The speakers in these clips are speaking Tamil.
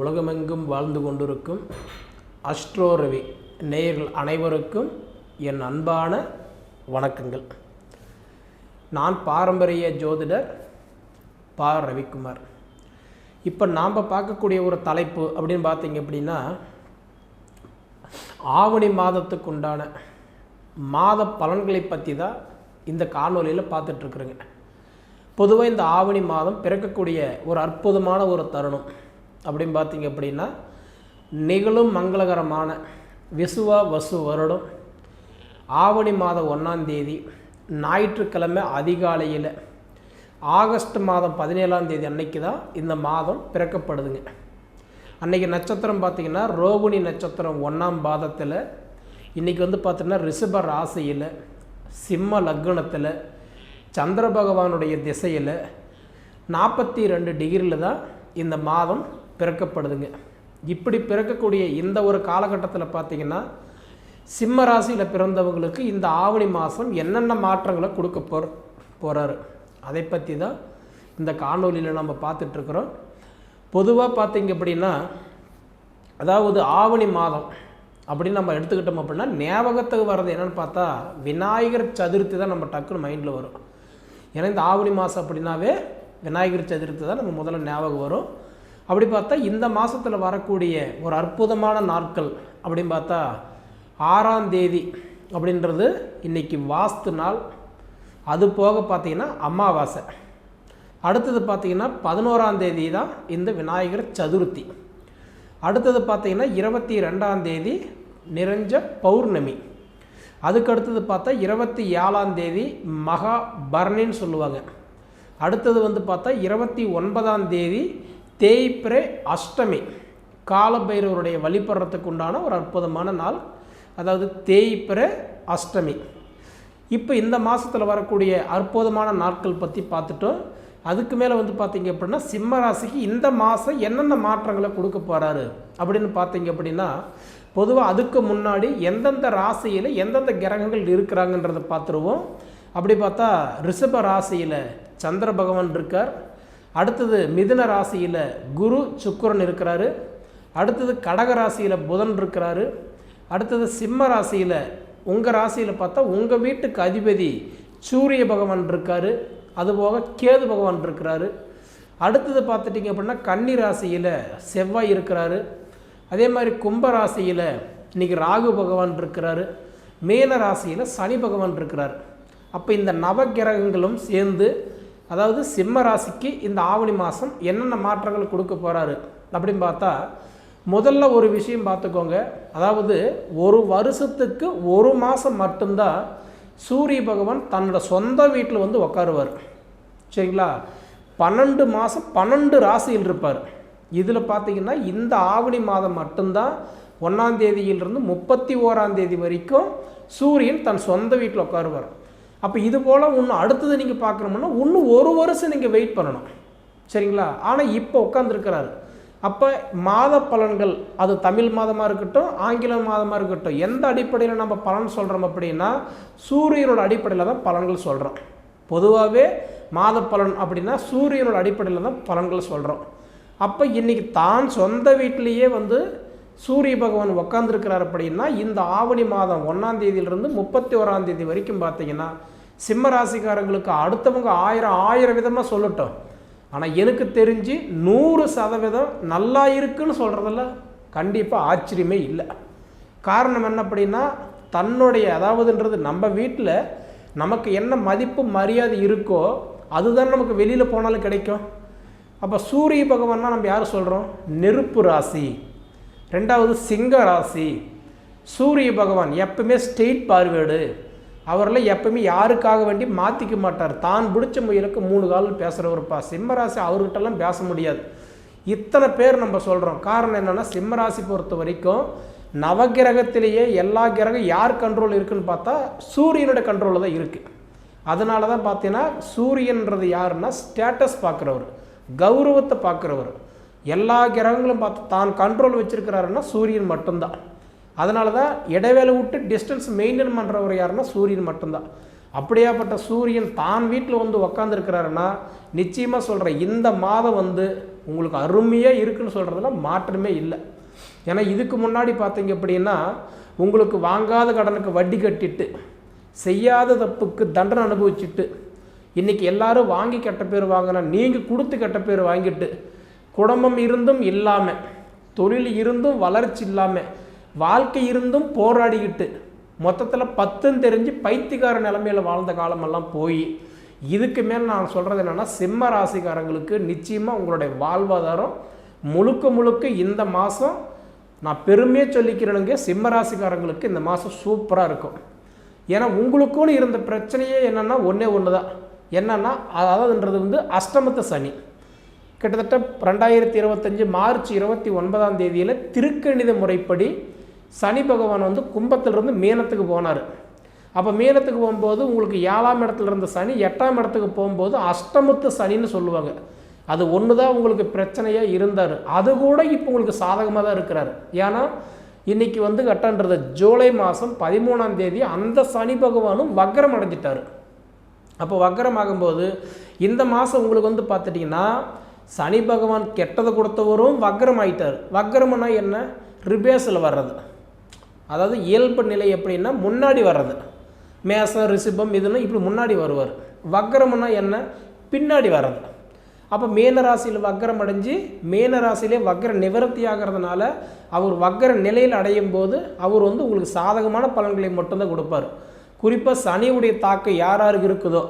உலகமெங்கும் வாழ்ந்து கொண்டிருக்கும் அஸ்ட்ரோ ரவி நேயர்கள் அனைவருக்கும் என் அன்பான வணக்கங்கள். நான் பாரம்பரிய ஜோதிடர் பா. ரவிக்குமார். இப்போ நாம் பார்க்கக்கூடிய ஒரு தலைப்பு அப்படின்னு பார்த்தீங்க அப்படின்னா ஆவணி மாதத்துக்கு உண்டான மாத பலன்களை பற்றி தான் இந்த காணொலியில் பார்த்துட்ருக்குறேங்க பொதுவாக இந்த ஆவணி மாதம் பிறக்கக்கூடிய ஒரு அற்புதமான ஒரு தருணம். அப்படின்னு பார்த்தீங்க அப்படின்னா நிகழும் மங்களகரமான விசுவா வசு வருடம் ஆவணி மாதம் ஒன்றாம் தேதி ஞாயிற்றுக்கிழமை அதிகாலையில் ஆகஸ்ட் மாதம் பதினேழாம் தேதி அன்னைக்கு தான் இந்த மாதம் பிறக்கப்படுதுங்க. அன்றைக்கி நட்சத்திரம் பார்த்திங்கன்னா ரோகிணி நட்சத்திரம் ஒன்றாம் பாதத்தில் இன்றைக்கி வந்து பார்த்திங்கன்னா ரிஷப ராசியில் சிம்ம லக்னத்தில் சந்திர பகவானுடைய திசையில் நாற்பத்தி ரெண்டு டிகிரியில் தான் இந்த மாதம் பிறக்கப்படுதுங்க. இப்படி பிறக்கக்கூடிய இந்த ஒரு காலகட்டத்தில் பார்த்திங்கன்னா சிம்ம ராசியில் பிறந்தவங்களுக்கு இந்த ஆவணி மாதம் என்னென்ன மாற்றங்களை கொடுக்க போகிற போகிறாரு அதை பற்றி தான் இந்த காணொலியில் நம்ம பார்த்துட்ருக்குறோம் பொதுவாக பார்த்தீங்க அப்படின்னா அதாவது ஆவணி மாதம் அப்படின்னு நம்ம எடுத்துக்கிட்டோம் அப்படின்னா ஞாபகத்துக்கு வர்றது என்னென்னு பார்த்தா விநாயகர் சதுர்த்தி தான் நம்ம டக்குன்னு மைண்டில் வரும். ஏன்னா இந்த ஆவணி மாதம் அப்படின்னாவே விநாயகர் சதுர்த்தி தான் நம்ம முதல்ல ஞாபகம் வரும். அப்படி பார்த்தா இந்த மாதத்தில் வரக்கூடிய ஒரு அற்புதமான நாட்கள் அப்படின்னு பார்த்தா ஆறாம் தேதி அப்படின்றது இன்றைக்கி வாஸ்து நாள். அது போக பார்த்திங்கன்னா அமாவாசை. அடுத்தது பார்த்திங்கன்னா பதினோராம் தேதி தான் இந்த விநாயகர் சதுர்த்தி. அடுத்தது பார்த்திங்கன்னா இருபத்தி ரெண்டாம் தேதி நிறைஞ்ச பௌர்ணமி. அதுக்கு அடுத்தது பார்த்தா இருபத்தி ஏழாம் தேதி மகா சொல்லுவாங்க. அடுத்தது வந்து பார்த்தா இருபத்தி ஒன்பதாம் தேதி தேய்பிரே அஷ்டமி. காலபைரவருடைய வழிபடுறதுக்கு உண்டான ஒரு அற்புதமான நாள். அதாவது தேய்பிரை அஷ்டமி. இப்போ இந்த மாதத்தில் வரக்கூடிய அற்புதமான நாட்கள் பற்றி பார்த்துட்டோம். அதுக்கு மேலே வந்து பார்த்தீங்க அப்படின்னா சிம்ம ராசிக்கு இந்த மாதம் என்னென்ன மாற்றங்களை கொடுக்க போகிறாரு அப்படின்னு பார்த்தீங்க அப்படின்னா பொதுவாக அதுக்கு முன்னாடி எந்தெந்த ராசியில் எந்தெந்த கிரகங்கள் இருக்கிறாங்கன்றதை பார்த்துருவோம். அப்படி பார்த்தா ரிஷப ராசியில் சந்திர பகவான் இருக்கார். அடுத்தது மிதுன ராசியில் குரு சுக்கரன் இருக்கிறாரு. அடுத்தது கடக ராசியில் புதன் இருக்கிறாரு. அடுத்தது சிம்ம ராசியில் உங்கள் ராசியில் பார்த்தா உங்கள் வீட்டுக்கு அதிபதி சூரிய பகவான் இருக்கார். அதுபோக கேது பகவான் இருக்கிறாரு. அடுத்தது பார்த்துட்டிங்க அப்படின்னா கன்னி ராசியில் செவ்வாய் இருக்கிறாரு. அதே மாதிரி கும்ப ராசியில் இன்றைக்கி ராகு பகவான் இருக்கிறாரு. மீன ராசியில் சனி பகவான் இருக்கிறார். அப்போ இந்த நவகிரகங்களும் சேர்ந்து அதாவது சிம்ம ராசிக்கு இந்த ஆவணி மாதம் என்னென்ன மாற்றங்கள் கொடுக்க போகிறாரு அப்படின்னு பார்த்தா முதல்ல ஒரு விஷயம் பார்த்துக்கோங்க. அதாவது ஒரு வருஷத்துக்கு ஒரு மாதம் மட்டும்தான் சூரிய பகவான் தன்னோட சொந்த வீட்டில் வந்து உட்காருவார் சரிங்களா? பன்னெண்டு மாதம் பன்னெண்டு ராசியில் இருப்பார். இதில் பார்த்தீங்கன்னா இந்த ஆவணி மாதம் மட்டும்தான் ஒன்றாம் தேதியிலிருந்து முப்பத்தி ஓராந்தேதி வரைக்கும் சூரியன் தன் சொந்த வீட்டில் உட்காருவார் அப்போ இது போல் ஒன்று அடுத்தது நீங்கள் பார்க்கணும்னா இன்னும் ஒரு வருஷம் நீங்கள் வெயிட் பண்ணணும். சரிங்களா? ஆனால் இப்போ உட்காந்துருக்கிறாரு அப்போ மாத பலன்கள் அது தமிழ் மாதமாக இருக்கட்டும் ஆங்கில மாதமாக இருக்கட்டும் எந்த அடிப்படையில் நம்ம பலன் சொல்கிறோம் அப்படின்னா சூரியனோட அடிப்படையில் தான் பலன்கள் சொல்கிறோம் பொதுவாகவே மாத பலன் அப்படின்னா சூரியனோட அடிப்படையில் தான் பலன்கள் சொல்கிறோம் அப்போ இன்றைக்கி தான் சொந்த வீட்டிலேயே வந்து சூரிய பகவான் உக்காந்துருக்கிறார் அப்படின்னா இந்த ஆவணி மாதம் ஒன்றாம் தேதியிலிருந்து முப்பத்தி ஓராம் தேதி வரைக்கும் பார்த்தீங்கன்னா சிம்ம ராசிக்காரங்களுக்கு அடுத்தவங்க ஆயிரம் ஆயிரம் விதமாக சொல்லட்டும். ஆனால் எனக்கு தெரிஞ்சு நூறு சதவீதம் நல்லா இருக்குன்னு சொல்கிறதில்ல கண்டிப்பாக ஆச்சரியமே இல்லை. காரணம் என்ன அப்படின்னா தன்னுடைய அதாவதுன்றது நம்ம வீட்டில் நமக்கு என்ன மதிப்பு மரியாதை இருக்கோ அதுதான் நமக்கு வெளியில் போனாலும் கிடைக்கும். அப்போ சூரிய பகவான்னா நம்ம யார் சொல்கிறோம் நெருப்பு ராசி. ரெண்டாவது சிங்க ராசி. சூரிய பகவான் எப்பவுமே ஸ்டெயிட் பார்வேடு அவரில் எப்பவுமே யாருக்காக வேண்டி மாற்றிக்க மாட்டார். தான் பிடிச்ச முயலுக்கு மூணு காலில் பேசுகிறவருப்பா சிம்மராசி அவர்கிட்டலாம் பேச முடியாது. இத்தனை பேர் நம்ம சொல்கிறோம் காரணம் என்னென்னா சிம்மராசி பொறுத்த வரைக்கும் நவகிரகத்திலேயே எல்லா கிரகம் யார் கண்ட்ரோல் இருக்குன்னு பார்த்தா சூரியனோட கண்ட்ரோலில் தான் இருக்குது அதனால தான் பார்த்தீங்கன்னா சூரியன்றது யாருன்னா ஸ்டேட்டஸ் பார்க்குறவர். கௌரவத்தை பார்க்குறவர். எல்லா கிரகங்களும் பார்த்து தான் கண்ட்ரோல் வச்சுருக்கிறாருன்னா சூரியன் மட்டும்தான். அதனால தான் இடைவேளை விட்டு டிஸ்டன்ஸ் மெயின்டைன் பண்ணுறவர் யாருன்னா சூரியன் மட்டும்தான். அப்படியாப்பட்ட சூரியன் தான் வீட்டில் வந்து உக்காந்துருக்கிறாருன்னா நிச்சயமாக சொல்கிறேன் இந்த மாதம் வந்து உங்களுக்கு அருமையாக இருக்குன்னு சொல்கிறதுல மாற்றமே இல்லை. ஏன்னா இதுக்கு முன்னாடி பார்த்தீங்க அப்படின்னா உங்களுக்கு வாங்காத கடனுக்கு வட்டி கட்டிட்டு செய்யாத தப்புக்கு தண்டனை அனுபவிச்சுட்டு இன்றைக்கி எல்லாரும் வாங்கி கெட்ட பேர் வாங்கினா நீங்கள் கொடுத்து கெட்ட பேர் வாங்கிட்டு குடும்பம் இருந்தும் இல்லாமல் தொழில் இருந்தும் வளர்ச்சி இல்லாமல் வாழ்க்கை இருந்தும் போராடிக்கிட்டு மொத்தத்தில் பத்துன்னு தெரிஞ்சு பைத்தியக்கார நிலமையில் வாழ்ந்த காலமெல்லாம் போய் இதுக்கு மேல் நான் சொல்கிறது என்னென்னா சிம்ம ராசிக்காரங்களுக்கு நிச்சயமாக உங்களுடைய வாழ்வாதாரம் முழுக்க முழுக்க இந்த மாதம் நான் பெருமையாக சொல்லிக்கிறேனுங்க சிம்ம ராசிக்காரங்களுக்கு இந்த மாதம் சூப்பராக இருக்கும். ஏன்னா உங்களுக்குன்னு இருந்த பிரச்சனையே என்னென்னா ஒன்றே ஒன்று தான் என்னென்னா அதாவதுன்றது வந்து அஷ்டமத்த சனி. கிட்டத்தட்ட ரெண்டாயிரத்தி இருபத்தஞ்சி மார்ச் இருபத்தி ஒன்பதாம் தேதியில் திருக்கணித முறைப்படி சனி பகவான் வந்து கும்பத்திலிருந்து மீனத்துக்கு போனார். அப்போ மீனத்துக்கு போகும்போது உங்களுக்கு ஏழாம் இடத்துல இருந்த சனி எட்டாம் இடத்துக்கு போகும்போது அஷ்டமத்து சனின்னு சொல்லுவாங்க. அது ஒன்று தான் உங்களுக்கு பிரச்சனையாக இருந்தார். அது கூட இப்போ உங்களுக்கு சாதகமாக தான் இருக்கிறார். ஏன்னா இன்றைக்கி வந்து கட்டன்றது ஜூலை மாதம் பதிமூணாம் தேதி அந்த சனி பகவானும் வக்கரம் அடைஞ்சிட்டார். அப்போ வக்கரம் ஆகும்போது இந்த மாதம் உங்களுக்கு வந்து பார்த்துட்டிங்கன்னா சனி பகவான் கெட்டதை கொடுத்தவரும் வக்ரம் ஆயிட்டார் வக்ரம்னா என்ன? ரிபேஸில் வர்றது. அதாவது இயல்பு நிலை எப்படின்னா முன்னாடி வர்றது. மேசம் ரிஷிபம் இதுன்னு இப்படி முன்னாடி வருவார். வக்ரம்னா என்ன? பின்னாடி வர்றது. அப்போ மேனராசியில் வக்ரம் அடைஞ்சு மேனராசியிலே வக்ர நிவர்த்தி ஆகிறதுனால அவர் வக்ர நிலையில் அடையும் போது அவர் வந்து உங்களுக்கு சாதகமான பலன்களை மட்டும்தான் கொடுப்பார். குறிப்பாக சனியுடைய தாக்கம் யார் யாருக்கு இருக்குதோ?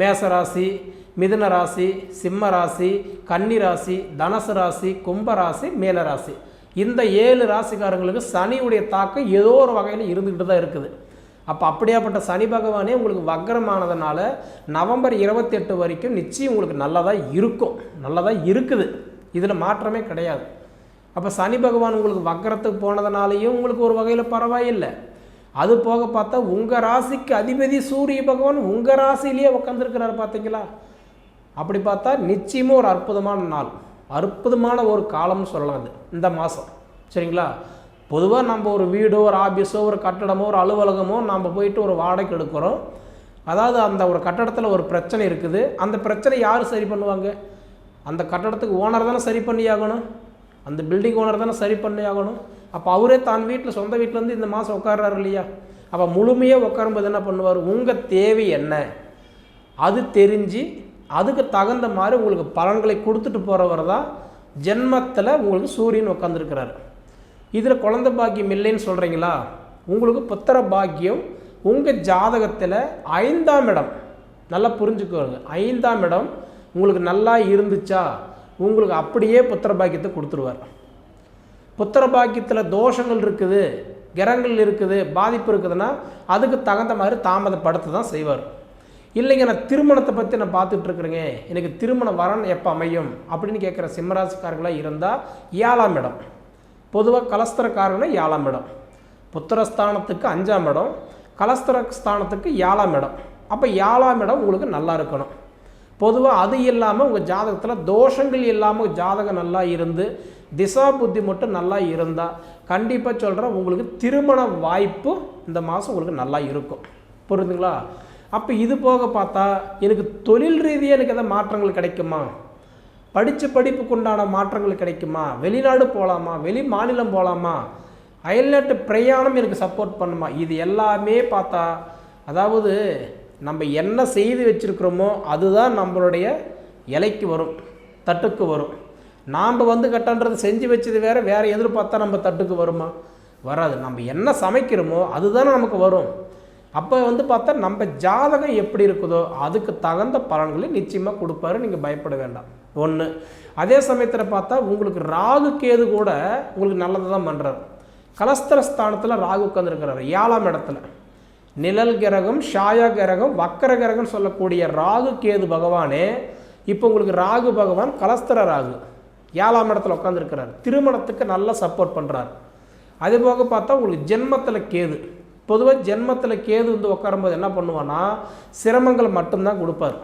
மேச ராசி மிதுன ராசி சிம்ம ராசி கன்னி ராசி தனுசு ராசி கும்ப ராசி மேல ராசி. இந்த ஏழு ராசிக்காரங்களுக்கு சனியுடைய தாக்கம் ஏதோ ஒரு வகையில் இருந்துக்கிட்டு தான் இருக்குது. அப்போ அப்படியாப்பட்ட சனி பகவானே உங்களுக்கு வக்கரமானதுனால நவம்பர் இருபத்தெட்டு வரைக்கும் நிச்சயம் உங்களுக்கு நல்லதாக இருக்கும். நல்லதாக இருக்குது. இதில் மாற்றமே கிடையாது. அப்போ சனி பகவான் உங்களுக்கு வக்கரத்துக்கு போனதுனாலையும் உங்களுக்கு ஒரு வகையில் பரவாயில்லை. அது போக பார்த்தா உங்கள் ராசிக்கு அதிபதி சூரிய பகவான் உங்கள் ராசியிலேயே உட்காந்துருக்கிறாரு பார்த்தீங்களா அப்படி பார்த்தா நிச்சயமாக ஒரு அற்புதமான நாள். அற்புதமான ஒரு காலம்னு சொல்லலாம் அது இந்த மாதம் சரிங்களா? பொதுவாக நம்ம ஒரு வீடோ ஒரு ஆஃபீஸோ ஒரு கட்டடமோ ஒரு அலுவலகமோ நம்ம போயிட்டு ஒரு வாடகை எடுக்கிறோம். அதாவது அந்த ஒரு கட்டடத்தில் ஒரு பிரச்சனை இருக்குது. அந்த பிரச்சனை யார் சரி பண்ணுவாங்க? அந்த கட்டடத்துக்கு ஓனர் தானே சரி பண்ணி ஆகணும். அந்த பில்டிங் ஓனர் தானே சரி பண்ணி ஆகணும். அப்போ அவரே தான் வீட்டில் சொந்த வீட்டிலேருந்து இந்த மாதம் உட்கார்றாரு இல்லையா? அப்போ முழுமையாக உட்காரும்போது என்ன பண்ணுவார்? உங்கள் தேவை என்ன? அது தெரிஞ்சு அதுக்கு தகுந்த மாதிரி உங்களுக்கு பலன்களை கொடுத்துட்டு போகிறவர் தான் ஜென்மத்தில் உங்களுக்கு சூரியன் உட்காந்துருக்கிறார் இதில் குழந்த பாக்கியம் இல்லைன்னு சொல்கிறீங்களா உங்களுக்கு புத்திர பாக்கியம் உங்கள் ஜாதகத்தில் ஐந்தாம் இடம். நல்லா புரிஞ்சுக்கோங்க. ஐந்தாம் இடம் உங்களுக்கு நல்லா இருந்துச்சா? உங்களுக்கு அப்படியே புத்திர பாக்கியத்தை கொடுத்துருவார். புத்திர பாக்கியத்தில் தோஷங்கள் இருக்குது கிரகங்கள் இருக்குது பாதிப்பு இருக்குதுன்னா அதுக்கு தகுந்த மாதிரி தாமதப்படுத்த தான் செய்வார். இல்லைங்க நான் திருமணத்தை பற்றி நான் பார்த்துட்டு இருக்கிறேங்க எனக்கு திருமண வரன் எப்போ அமையும்? அப்படின்னு கேட்குற சிம்மராசிக்காரர்களாக இருந்தால் ஏழாம் இடம். பொதுவாக கலஸ்தரக்காரர்கள் ஏழாம் இடம். புத்திரஸ்தானத்துக்கு அஞ்சாம் இடம். கலஸ்தர ஸ்தானத்துக்கு ஏழாம் இடம். அப்போ ஏழாம் இடம் உங்களுக்கு நல்லா இருக்கணும். பொதுவாக அது இல்லாமல் உங்கள் ஜாதகத்தில் தோஷங்கள் இல்லாமல் ஜாதகம் நல்லா இருந்து திசா புத்தி மட்டும் நல்லா இருந்தால் கண்டிப்பாக சொல்கிறேன் உங்களுக்கு திருமண வாய்ப்பு இந்த மாதம் உங்களுக்கு நல்லா இருக்கும். புரியுதுங்களா அப்போ இது போக பார்த்தா எனக்கு தொழில் ரீதியாக எனக்கு எதாவது மாற்றங்கள் கிடைக்குமா? படித்த படிப்புக்கு உண்டான மாற்றங்கள் கிடைக்குமா? வெளிநாடு போகலாமா வெளி மாநிலம் போகலாமா அயல்நாட்டு பிரயாணம் எனக்கு சப்போர்ட் பண்ணுமா? இது எல்லாமே பார்த்தா அதாவது நம்ம என்ன செய்து வச்சுருக்கிறோமோ அதுதான் நம்மளுடைய இலைக்கு வரும் தட்டுக்கு வரும். நாம் வந்து கட்டன்றது செஞ்சு வச்சது வேறு வேறு எதிர்பார்த்தா நம்ம தட்டுக்கு வருமா? வராது. நம்ம என்ன சமைக்கிறோமோ அதுதானே நமக்கு வரும். அப்போ வந்து பார்த்தா நம்ம ஜாதகம் எப்படி இருக்குதோ அதுக்கு தகுந்த பலன்களை நிச்சயமாக கொடுப்பாரு. நீங்கள் பயப்பட வேண்டாம். ஒன்று அதே சமயத்தில் பார்த்தா உங்களுக்கு ராகு கேது கூட உங்களுக்கு நல்லது தான் பண்ணுறாரு கலஸ்தர ஸ்தானத்தில் ராகு உட்காந்துருக்கிறாரு ஏழாம் இடத்துல. நிழல் கிரகம் ஷாயா கிரகம் வக்கர கிரகம் சொல்லக்கூடிய ராகு கேது பகவானே இப்போ உங்களுக்கு ராகு பகவான் கலஸ்தர ராகு. ஏழாம் இடத்துல உட்காந்துருக்கிறார் திருமணத்துக்கு நல்லா சப்போர்ட் பண்ணுறாரு அதுபோக பார்த்தா உங்களுக்கு ஜென்மத்தில் கேது. பொதுவாக ஜென்மத்தில் கேது வந்து உட்காரும்போது என்ன பண்ணுவான்னா சிரமங்கள் மட்டும்தான் கொடுப்பார்.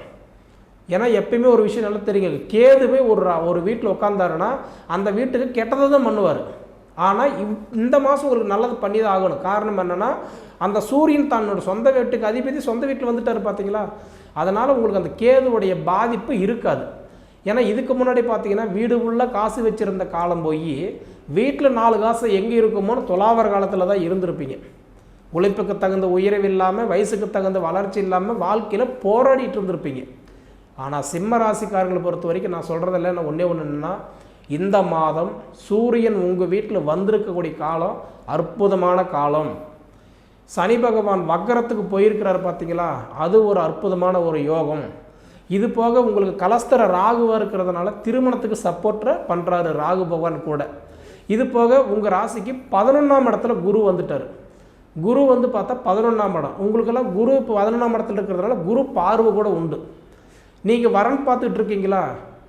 ஏன்னா எப்பயுமே ஒரு விஷயம் நல்லா தெரியுங்க. கேதுவே ஒரு ஒரு வீட்டில் உட்காந்தாருன்னா அந்த வீட்டுக்கு கெட்டதை தான் பண்ணுவார் ஆனால் இந்த மாதம் உங்களுக்கு நல்லது பண்ணி தான் ஆகணும். காரணம் என்னென்னா அந்த சூரியன் தன்னோட சொந்த வீட்டுக்கு அதிபதி சொந்த வீட்டில் வந்துட்டார் பார்த்தீங்களா அதனால் உங்களுக்கு அந்த கேதுவுடைய பாதிப்பு இருக்காது. ஏன்னா இதுக்கு முன்னாடி பார்த்தீங்கன்னா வீடு உள்ள காசு வச்சுருந்த காலம் போய் வீட்டில் நாலு காசு எங்கே இருக்குமோன்னு தொலாவர காலத்தில் தான் இருந்திருப்பீங்க. உழைப்புக்கு தகுந்த உயர்வு இல்லாமல் வயசுக்கு தகுந்த வளர்ச்சி இல்லாமல் வாழ்க்கையில் போராடிட்டு இருந்திருப்பீங்க. ஆனால் சிம்ம ராசிக்காரர்களை பொறுத்த வரைக்கும் நான் சொல்கிறதில்ல நான் ஒன்றே ஒன்று என்னென்னா இந்த மாதம் சூரியன் உங்கள் வீட்டில் வந்திருக்கக்கூடிய காலம் அற்புதமான காலம். சனி பகவான் வக்கரத்துக்கு போயிருக்கிறார் பார்த்தீங்களா அது ஒரு அற்புதமான ஒரு யோகம். இது போக உங்களுக்கு கலஸ்தர ராகுவாக இருக்கிறதுனால திருமணத்துக்கு சப்போர்ட்டை பண்ணுறாரு ராகு பகவான் கூட. இது போக உங்கள் ராசிக்கு பதினொன்றாம் இடத்துல குரு வந்துட்டார். குரு வந்து பார்த்தா பதினொன்றாம் இடம். உங்களுக்கெல்லாம் குரு இப்போ பதினொன்றாம் இடத்துல இருக்கிறதுனால குரு பார்வை கூட உண்டு. நீங்கள் வரன் பார்த்துட்டு இருக்கீங்களா?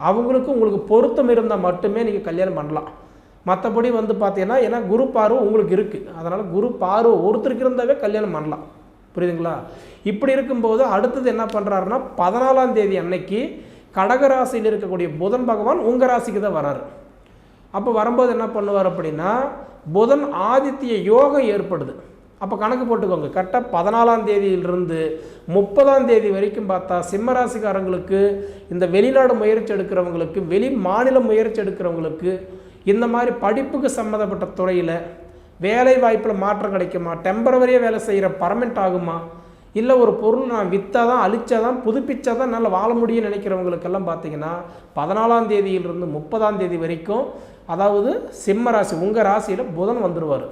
அவங்களுக்கு உங்களுக்கு பொருத்தம் இருந்தால் மட்டுமே நீங்கள் கல்யாணம் பண்ணலாம். மற்றபடி வந்து பார்த்தீங்கன்னா ஏன்னா குரு பார்வை உங்களுக்கு இருக்குது அதனால் குரு பார்வை ஒருத்தருக்கு இருந்தாவே கல்யாணம் பண்ணலாம். புரியுதுங்களா? இப்படி இருக்கும்போது அடுத்தது என்ன பண்ணுறாருன்னா பதினாலாம் தேதி அன்னைக்கு கடகராசியில் இருக்கக்கூடிய புதன் பகவான் உங்கள் ராசிக்கு தான் வராரு. அப்போ வரும்போது என்ன பண்ணுவார் அப்படின்னா புதன் ஆதித்ய யோகம் ஏற்படுது. அப்போ கணக்கு போட்டுக்கோங்க. கரெக்டாக பதினாலாம் தேதியிலிருந்து முப்பதாம் தேதி வரைக்கும் பார்த்தா சிம்மராசிக்காரங்களுக்கு இந்த வெளிநாடு முயற்சி எடுக்கிறவங்களுக்கு வெளி மாநில முயற்சி எடுக்கிறவங்களுக்கு இந்த மாதிரி படிப்புக்கு சம்மந்தப்பட்ட துறையில் வேலை வாய்ப்பில் மாற்றம் கிடைக்குமா? டெம்பரவரியாக வேலை செய்கிற பர்மனெண்ட் ஆகுமா? இல்லை ஒரு பொருள் நான் விற்றா தான் அழிச்சா தான் புதுப்பிச்சா தான் நல்லா வாழ முடியும்னு நினைக்கிறவங்களுக்கெல்லாம் பார்த்தீங்கன்னா பதினாலாம் தேதியிலிருந்து முப்பதாம் தேதி வரைக்கும் அதாவது சிம்ம ராசி உங்கள் ராசியில் புதன் வந்துடுவார்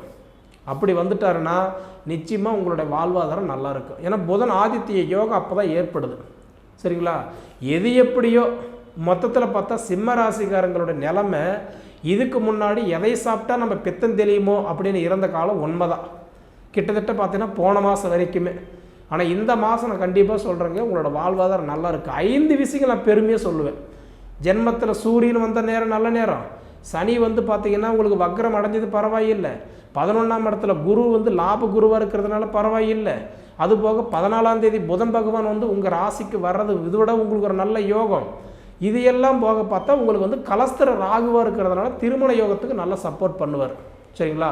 அப்படி வந்துட்டாருன்னா நிச்சயமாக உங்களுடைய வாழ்வாதாரம் நல்லா இருக்கும். ஏன்னா புதன் ஆதித்ய யோகம் அப்போ தான் ஏற்படுது. சரிங்களா? எது எப்படியோ மொத்தத்தில் பார்த்தா சிம்ம ராசிக்காரங்களோட நிலமை இதுக்கு முன்னாடி எதை சாப்பிட்டா நம்ம பித்தம் தெளியுமோ அப்படின்னு இறந்த காலம் உண்மைதான் கிட்டத்தட்ட பார்த்தீங்கன்னா போன மாதம் வரைக்குமே. ஆனால் இந்த மாதம் நான் கண்டிப்பாக சொல்கிறேங்க உங்களோட வாழ்வாதாரம் நல்லா இருக்குது ஐந்து விஷயங்கள் நான் பெருமையாக சொல்லுவேன். ஜென்மத்தில் சூரியன் வந்த நேரம் நல்ல நேரம். சனி வந்து பார்த்தீங்கன்னா உங்களுக்கு வக்ரம் அடைஞ்சது பரவாயில்லை. பதினொன்றாம் இடத்துல குரு வந்து லாப குருவாக இருக்கிறதுனால பரவாயில்லை. அதுபோக பதினாலாம் தேதி புதன் பகவான் வந்து உங்கள் ராசிக்கு வர்றது இதோட உங்களுக்கு ஒரு நல்ல யோகம். இது எல்லாம் போக பார்த்தா உங்களுக்கு வந்து கலஸ்தர ராகுவாக இருக்கிறதுனால திருமண யோகத்துக்கு நல்லா சப்போர்ட் பண்ணுவார். சரிங்களா?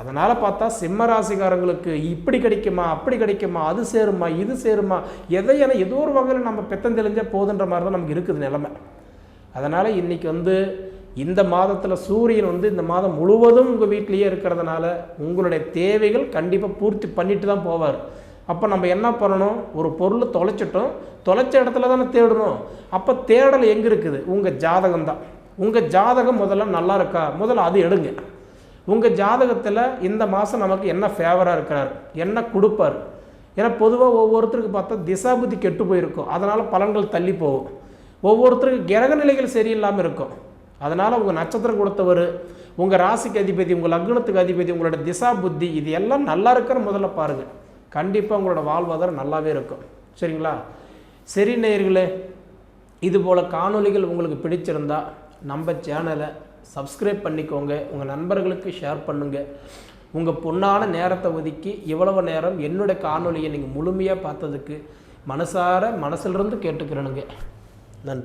அதனால் பார்த்தா சிம்ம ராசிக்காரங்களுக்கு இப்படி கிடைக்குமா அப்படி கிடைக்குமா அது சேருமா இது சேருமா எதை என ஏதோ ஒரு வகையில் நம்ம பெத்தம் தெளிஞ்சால் போதுன்ற மாதிரி தான் நமக்கு இருக்குது நிலமை. அதனால் இன்றைக்கி வந்து இந்த மாதத்தில் சூரியன் வந்து இந்த மாதம் முழுவதும் உங்கள் வீட்டிலேயே இருக்கிறதுனால உங்களுடைய தேவைகள் கண்டிப்பாக பூர்த்தி பண்ணிட்டு தான் போவார். அப்போ நம்ம என்ன பண்ணணும்? ஒரு பொருளை தொலைச்சிட்டோம். தொலைச்ச இடத்துல தானே தேடணும். அப்போ தேடல் எங்கே இருக்குது? உங்கள் ஜாதகம் தான். உங்கள் ஜாதகம் முதல்ல நல்லா இருக்கா? முதல்ல அது எடுங்க. உங்கள் ஜாதகத்தில் இந்த மாதம் நமக்கு என்ன ஃபேவராக இருக்கிறார்? என்ன கொடுப்பார்? ஏன்னா பொதுவாக ஒவ்வொருத்தருக்கு பார்த்தா திசாபுத்தி கெட்டு போயிருக்கும். அதனால் பலன்கள் தள்ளி போகும். ஒவ்வொருத்தருக்கு கிரக நிலைகள் சரியில்லாமல் இருக்கும். அதனால் உங்கள் நட்சத்திரம் கொடுத்தவர் உங்கள் ராசிக்கு அதிபதி உங்கள் லக்னத்துக்கு அதிபதி உங்களோட திசா புத்தி இது எல்லாம் நல்லா இருக்கிற முதல்ல பாருங்கள் கண்டிப்பாக உங்களோட வாழ்வாதாரம் நல்லாவே இருக்கும். சரிங்களா? சரி நேயர்களே இது போல் காணொளிகள் உங்களுக்கு பிடிச்சிருந்தா நம்ம சேனலை சப்ஸ்கிரைப் பண்ணிக்கோங்க. உங்கள் நண்பர்களுக்கு ஷேர் பண்ணுங்கள் உங்கள் பொண்ணான நேரத்தை ஒதுக்கி இவ்வளவு நேரம் என்னுடைய காணொலியை நீங்கள் முழுமையாக பார்த்ததுக்கு மனசார மனசிலிருந்து கேட்டுக்கிறேனுங்க. நன்றி.